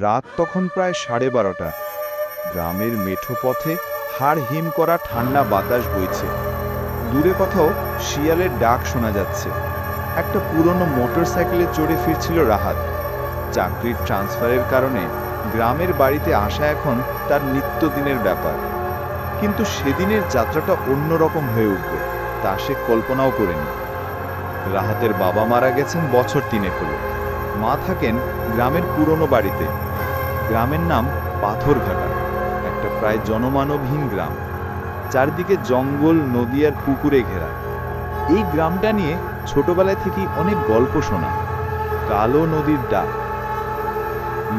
রাত তখন প্রায় সাড়ে বারোটা। গ্রামের মেঠো পথে হাড় হিম করা ঠান্ডা বাতাস বইছে। দূরে কোথাও শিয়ালের ডাক শোনা যাচ্ছে। একটা পুরনো মোটর সাইকেলে চড়ে ফিরছিল রাহাত। চাকরির ট্রান্সফারের কারণে গ্রামের বাড়িতে আসা এখন তার নিত্যদিনের ব্যাপার। কিন্তু সেদিনের যাত্রাটা অন্যরকম হয়ে উঠবে, তা সে কল্পনাও করেনি। রাহাতের বাবা মারা গেছেন বছর তিনেক হলো। মা থাকেন গ্রামের পুরনো বাড়িতে। গ্রামের নাম পাথরঘাটা, একটা প্রায় জনমানবহীন গ্রাম। চারদিকে জঙ্গল, নদী আর পুকুরে ঘেরা। এই গ্রামটা নিয়ে ছোটবেলায় থেকেই অনেক গল্প শোনা, কালো নদীর ডাক।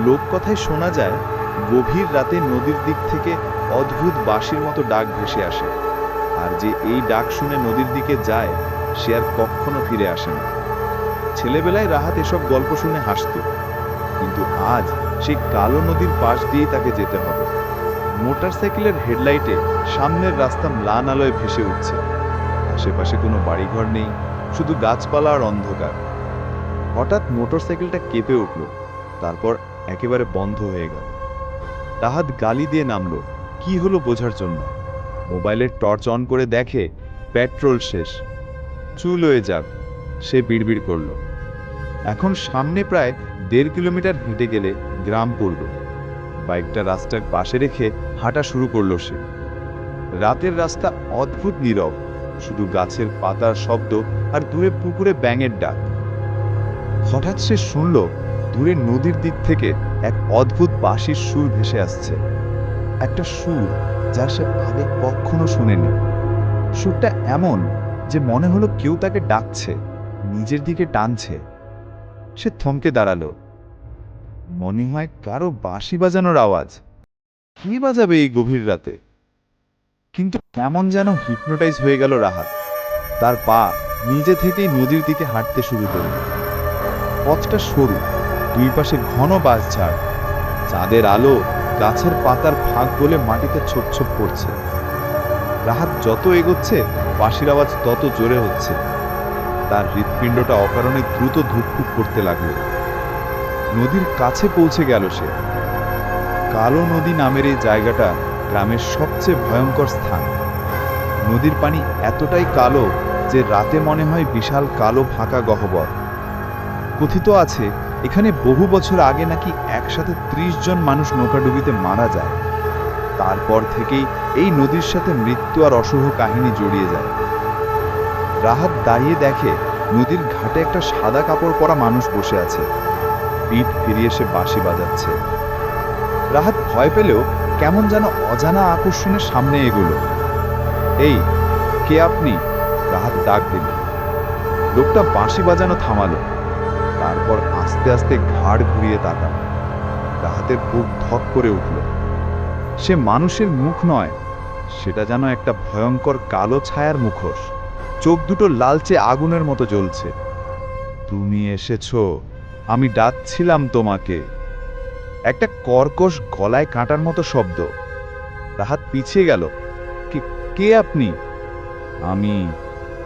লোককথায় শোনা যায়, গভীর রাতে নদীর দিক থেকে অদ্ভুত বাঁশির মতো ডাক ভেসে আসে। আর যে এই ডাক শুনে নদীর দিকে যায়, সে আর কখনো ফিরে আসে না। ছেলেবেলায় রাহাত এসব গল্প শুনে হাসত। কিন্তু আজ সেই কালো নদীর পাশ দিয়েই তাকে যেতে হবে। মোটরসাইকেলের হেডলাইটে সামনের রাস্তা ম্লান আলোয় ভেসে উঠছে। আশেপাশে কোনো বাড়িঘর নেই, শুধু গাছপালা আর অন্ধকার। হঠাৎ মোটরসাইকেলটা কেঁপে উঠল, তারপর একেবারে বন্ধ হয়ে গেল। রাহাত গালি দিয়ে নামলো, কি হলো বোঝার জন্য? মোবাইলের টর্চ অন করে দেখে পেট্রোল শেষ। চুল হয়ে যাক, সে বিড়বিড় করল। এখন সামনে প্রায় দেড় কিলোমিটার হেঁটে গেলে গ্রাম পড়ল বাইকটা রাস্তার পাশে রেখে হাঁটা শুরু করল সে। রাতের রাস্তা অদ্ভুত নীরব, শুধু গাছের পাতার শব্দ আর দূরে পুকুরে ব্যাঙের ডাক। হঠাৎ সে শুনল, দূরে নদীর দিক থেকে এক অদ্ভুত বাঁশির সুর ভেসে আসছে। একটা সুর যা সে আগে কখনো শুনেনি। সুরটা এমন যে মনে হলো কেউ তাকে ডাকছে, নিজের দিকে টানছে। সে থমকে দাঁড়াল। মনে হয় কারও বাঁশি বাজানোর আওয়াজ। কি বাজাবে এই গভীর রাতে? কিন্তু কেমন যেন হিপনোটাইজ হয়ে গেল রাহাত। তার পা নিজে থেকেই নদীর দিকে হাঁটতে শুরু করল। পথটা সরু, দুই পাশে ঘন বাঁশঝাড় চাঁদের আলো গাছের পাতার ফাঁক বলে মাটিতে ছোপ ছোপ পড়ছে। রাহাত যত এগোচ্ছে, বাঁশির আওয়াজ তত জোরে হচ্ছে। তার হৃৎপিণ্ডটা অকারণে দ্রুত ধুকপুক করতে লাগল। নদীর কাছে পৌঁছে গেল সে। কালো নদী নামের এই জায়গাটা গ্রামের সবচেয়ে ভয়ঙ্কর স্থান। নদীর পানি এতটাই কালো যে রাতে মনে হয় বিশাল কালো ফাঁকা গহ্বর। কথিত আছে, এখানে বহু বছর আগে নাকি একসাথে ত্রিশ জন মানুষ নৌকাডুবিতে মারা যায়। তারপর থেকেই এই নদীর সাথে মৃত্যু আর অশুভ কাহিনী জড়িয়ে যায়। রাহাত দাঁড়িয়ে দেখে নদীর ঘাটে একটা সাদা কাপড় পরা মানুষ বসে আছে। পিঠ ফিরিয়ে সে বাঁশি বাজাচ্ছে। রাহাত ভয় পেলেও কেমন যেন অজানা আকর্ষণের সামনে এগোলো। এই, কে আপনি? রাহাত ডাক দিল। লোকটা বাঁশি বাজানো থামালো। তারপর আস্তে আস্তে ঘাড় ঘুরিয়ে তাকালো। রাহাতের বুক ধক করে উঠল। সে মানুষের মুখ নয়। সেটা যেন একটা ভয়ঙ্কর কালো ছায়ার মুখোশ। চোখ দুটো লালচে আগুনের মতো জ্বলছে। তুমি এসেছ আমি ডাকছিলাম তোমাকে। একটা কর্কশ গলায় কাটার মতো শব্দ। রাহাত পিছিয়ে গেল। "কে- আপনি? আমি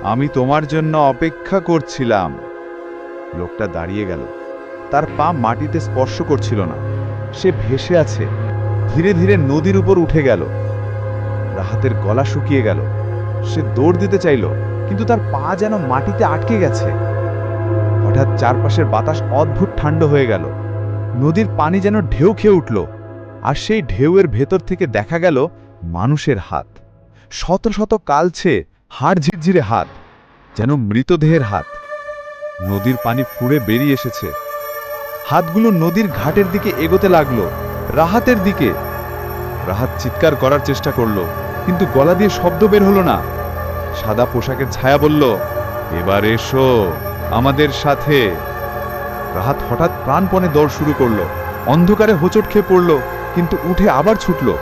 আমি তোমার জন্য অপেক্ষা করছিলাম। লোকটা দাঁড়িয়ে গেল। তার পা মাটিতে স্পর্শ করছিল না। সে ভেসে আছে। ধীরে ধীরে নদীর উপর উঠে গেল। রাহাতের গলা শুকিয়ে গেল। সে দৌড় দিতে চাইল, কিন্তু তার পা যেন মাটিতে আটকে গেছে। হঠাৎ চারপাশের বাতাস অদ্ভুত ঠান্ডা হয়ে গেল। নদীর পানি যেন ঢেউ খেয়ে উঠল, আর সেই ঢেউয়ের ভেতর থেকে দেখা গেল মানুষের হাত। শত শত কালছে হাড় ঝিরঝিরে হাত, যেন মৃতদেহের হাত। নদীর পানি ফুঁড়ে বেরিয়ে এসেছে। হাতগুলো নদীর ঘাটের দিকে এগোতে লাগল, রাহাতের দিকে। রাহাত চিৎকার করার চেষ্টা করল, কিন্তু গলা দিয়ে শব্দ বের হলো না। সাদা পোশাকের ছায়া বলল, এবার এসো। আমাদের সাথে। রাহাত হঠাৎ প্রাণপণে দৌড় শুরু করল। অন্ধকারে হোঁচট খেয়ে পড়ল, কিন্তু উঠে আবার ছুটল।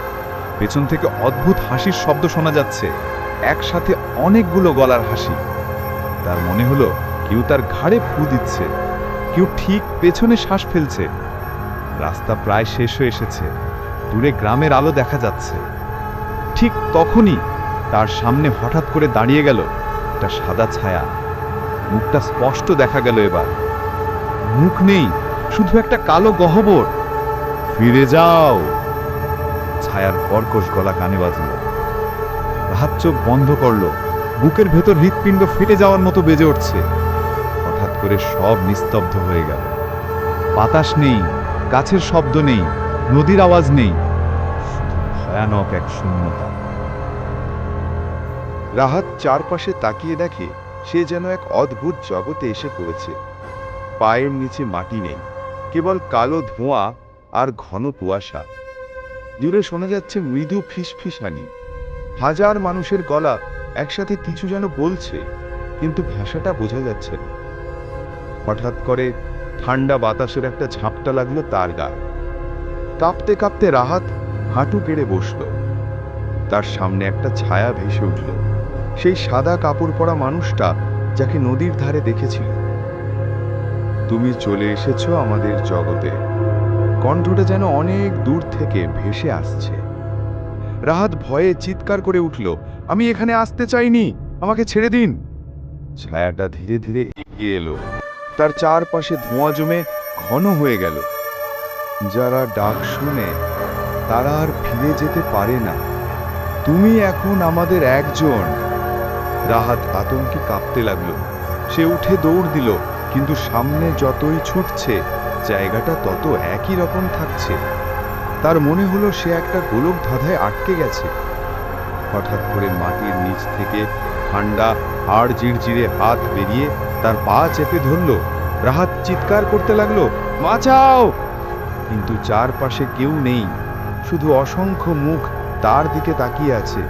পেছন থেকে অদ্ভুত হাসির শব্দ শোনা যাচ্ছে। একসাথে অনেকগুলো গলার হাসি। তার মনে হলো কেউ তার ঘাড়ে ফু দিচ্ছে। কেউ ঠিক পেছনে শ্বাস ফেলছে। রাস্তা প্রায় শেষ হয়ে এসেছে। দূরে গ্রামের আলো দেখা যাচ্ছে। ঠিক তখনই তার সামনে হঠাৎ করে দাঁড়িয়ে গেল একটা সাদা ছায়া। মুখটা স্পষ্ট দেখা গেল এবার। মুখ নেই, শুধু একটা কালো গহ্বর। ফিরে যাও। ছায়ার কর্কশ গলা কানে বাজল। রাহাত চোখ বন্ধ করল। বুকের ভেতর হৃৎপিণ্ড ফেটে যাওয়ার মতো বেজে উঠছে। হঠাৎ করে সব নিস্তব্ধ হয়ে গেল। বাতাস নেই, গাছের শব্দ নেই, নদীর আওয়াজ নেই। ভয়ানক এক শূন্যতা। রাহাত চারপাশে তাকিয়ে দেখে সে যেন এক অদ্ভুত জগতে এসে পড়েছে। পায়ের নিচে মাটি নেই, কেবল কালো ধোঁয়া আর ঘন কুয়াশা। দূরে শোনা যাচ্ছে মৃদু ফিসফিসানি। হাজার মানুষের গলা একসাথে কিছু যেন বলছে, কিন্তু ভাষাটা বোঝা যাচ্ছে না। হঠাৎ করে ঠান্ডা বাতাসের একটা ঝাপটা লাগল তার গা। কাঁপতে কাঁপতে রাহাত হাঁটু কেড়ে বসল। তার সামনে একটা ছায়া ভেসে উঠল। সেই সাদা কাপড় পরা মানুষটা যাকে নদীর ধারে দেখেছিল। তুমি চলে এসেছ আমাদের জগতে। কণ্ঠটা যেন অনেক দূর থেকে ভেসে আসছে। রাহাত ভয়ে চিৎকার করে উঠল, আমি এখানে আসতে চাইনি, আমাকে ছেড়ে দিন। ছায়াটা ধীরে ধীরে এগিয়ে এলো। তার চারপাশে ধোঁয়া জমে ঘন হয়ে গেল। যারা ডাক শুনে, তারা আর ফিরে যেতে পারে না। তুমি এখন আমাদের একজন। রাহাত আতঙ্কে কাঁপতে লাগল। সে উঠে দৌড় দিল, কিন্তু সামনে যতই ছুটছে, জায়গাটা তত একই রকম থাকছে। তার মনে হলো সে একটা গোলক ধাঁধায় আটকে গেছে। হঠাৎ করে মাটির নিচ থেকে ঠান্ডা হাড় জিরজিরে হাত বেরিয়ে তার পা চেপে ধরল। রাহাত চিৎকার করতে লাগল বাঁচাও কিন্তু চারপাশে কেউ নেই। শুধু অসংখ্য মুখ তার দিকে তাকিয়ে আছে।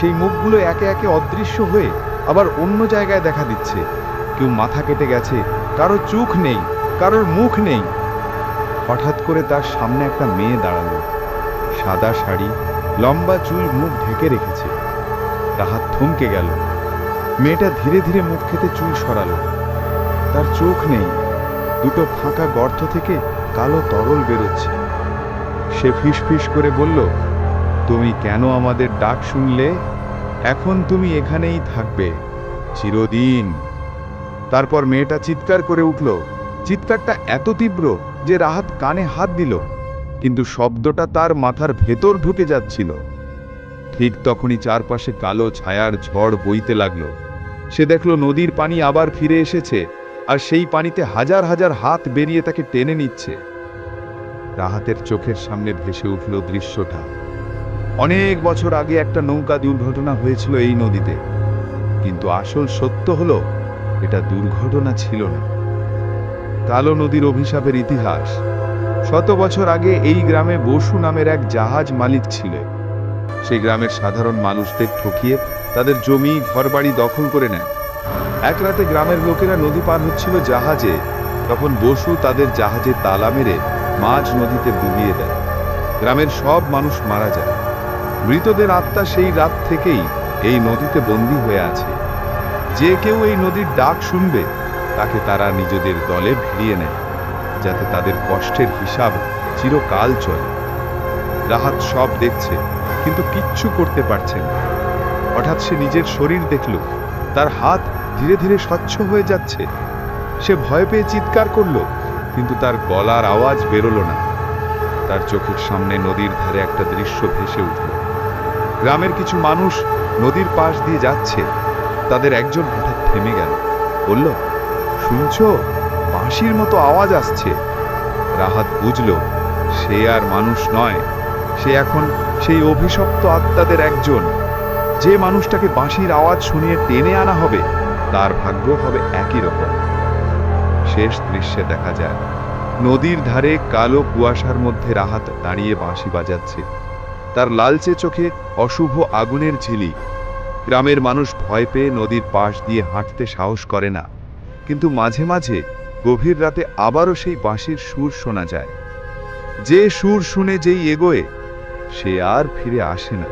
সেই মুখগুলো একে একে অদৃশ্য হয়ে আবার অন্য জায়গায় দেখা দিচ্ছে। কেউ মাথা কেটে গেছে, কারও চোখ নেই, কারোর মুখ নেই। হঠাৎ করে তার সামনে একটা মেয়ে দাঁড়াল। সাদা শাড়ি, লম্বা চুল মুখ ঢেকে রেখেছে। রাহাত থমকে গেল। মেয়েটা ধীরে ধীরে মুখ খেতে চুল সরালো। তার চোখ নেই। দুটো ফাঁকা গর্ত থেকে কালো তরল বেরোচ্ছে। সে ফিস ফিস করে বলল তুমি কেন আমাদের ডাক শুনলে? এখন তুমি এখানেই থাকবে। চিরদিন। তারপর মেয়েটা চিৎকার করে উঠল। চিৎকারটা এত তীব্র যে রাহাত কানে হাত দিল, কিন্তু শব্দটা তার মাথার ভেতর ঢুকে যাচ্ছিল। ঠিক তখনই চারপাশে কালো ছায়ার ঝড় বইতে লাগল। সে দেখল নদীর পানি আবার ফিরে এসেছে, আর সেই পানিতে হাজার হাজার হাত বেরিয়ে তাকে টেনে নিচ্ছে। রাহাতের চোখের সামনে ভেসে উঠল দৃশ্যটা। অনেক বছর আগে একটা নৌকা দুর্ঘটনা হয়েছিল এই নদীতে। কিন্তু আসল সত্য হলো, এটা দুর্ঘটনা ছিল না। কালো নদীর অভিশাপের ইতিহাস। শত বছর আগে এই গ্রামে বসু নামের এক জাহাজ মালিক ছিল। সেই গ্রামের সাধারণ মানুষদের ঠকিয়ে তাদের জমি, ঘরবাড়ি দখল করে নেয়। এক রাতে গ্রামের লোকেরা নদী পার হচ্ছিল জাহাজে। তখন বসু তাদের জাহাজে তালা মেরে মাঝ নদীতে ডুবিয়ে দেয়। গ্রামের সব মানুষ মারা যায়। মৃতদের আত্মা সেই রাত থেকেই এই নদীতে বন্দী হয়ে আছে। যে কেউ এই নদীর ডাক শুনবে, তাকে তারা নিজেদের দলে ভিড়িয়ে নেয়, যাতে তাদের কষ্টের হিসাব চিরকাল চলে। রাহাত সব দেখছে, কিন্তু কিচ্ছু করতে পারছে না। হঠাৎ সে নিজের শরীর দেখল, তার হাত ধীরে ধীরে স্বচ্ছ হয়ে যাচ্ছে। সে ভয় পেয়ে চিৎকার করল, কিন্তু তার গলার আওয়াজ বেরোলো না। তার চোখের সামনে নদীর ধারে একটা দৃশ্য ভেসে উঠল। গ্রামের কিছু মানুষ নদীর পাশ দিয়ে যাচ্ছে। তাদের একজন হঠাৎ থেমে গেল। বলল, শুনছো? বাঁশির মতো আওয়াজ আসছে। রাহাত বুঝল, সে আর মানুষ নয়। সে এখন সেই অভিশপ্ত আত্মাদের একজন। যে মানুষটাকে বাঁশির আওয়াজ শুনিয়ে টেনে আনা হবে, তার ভাগ্য হবে একই রকম। শেষ দৃশ্যে দেখা যায়, নদীর ধারে কালো কুয়াশার মধ্যে রাহাত দাঁড়িয়ে বাঁশি বাজাচ্ছে। তার লালচে চোখে অশুভ আগুনের ঝিলি। গ্রামের মানুষ ভয় পেয়ে নদীর পাশ দিয়ে হাঁটতে সাহস করে না। কিন্তু মাঝে মাঝে গভীর রাতে আবারও সেই বাঁশির সুর শোনা যায়। যে সুর শুনে যেই এগোয়, সে আর ফিরে আসে না।